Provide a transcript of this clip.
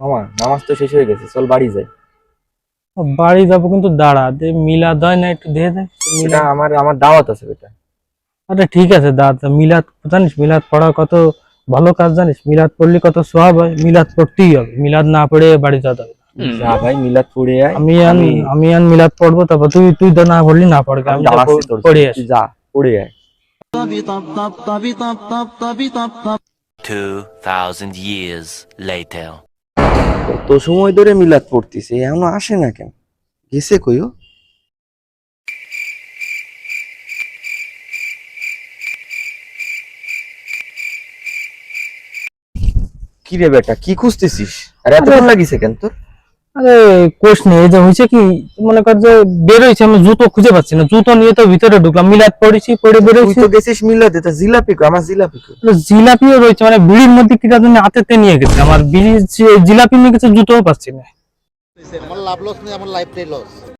মামা নামাজ তো শেষ হয়ে গেছে চল বাড়ি যাই। বাড়ি যাব কিন্তু দাঁড়া দে মিলাদ হয় না একটু দিয়ে দে। এটা আমার আমার দাওয়াত আছে বেটা। আরে ঠিক আছে দাদা মিলাদ জানিস মিলাদ পড়া কত ভালো কাজ জানিস? মিলাদ পড়লে কত সব হয় মিলাদ পড়তেই হবে। মিলাদ না পড়ে বাড়ি যেতে হবে যা ভাই মিলাদ পড়ে আয়। আমি আন আমি আন মিলাদ পড়ব তারপর তুই তুই তো না পড়লি না পড়বে। আমি আমি তোর পড়ে। আসি। যা পড়ে আয়। 2,000 years later. কত সময় ধরে মিলাদ পড়তেছে এমন আসে না কেন? গেছে কইও কি রে বেটা কি খুঁজতেছিস? আর এতক্ষণ লাগিছে কেন তোর? আরে কোষ নেই এই যে হয়েছে কি মনে কর যে বেরোইছে আমি জুতো খুঁজে পাচ্ছি না। জুতো নিয়ে তো ভিতরে ঢুকলাম মিলাদ পড়েছি পড়ে তুই বেরোইছি। তো গেছিস মিলাদে তা জিলাপি কো আমার জিলাপি কো জিলাপিও রয়েছে মানে বিড়ির মধ্যে কি জন্য হাতেতে নিয়ে গেছে। আমার বিড়ি জিলাপি নিয়ে গেছে জুতোও পাচ্ছি না। আমার লাভ লস নেই আমার লাইফটাই লস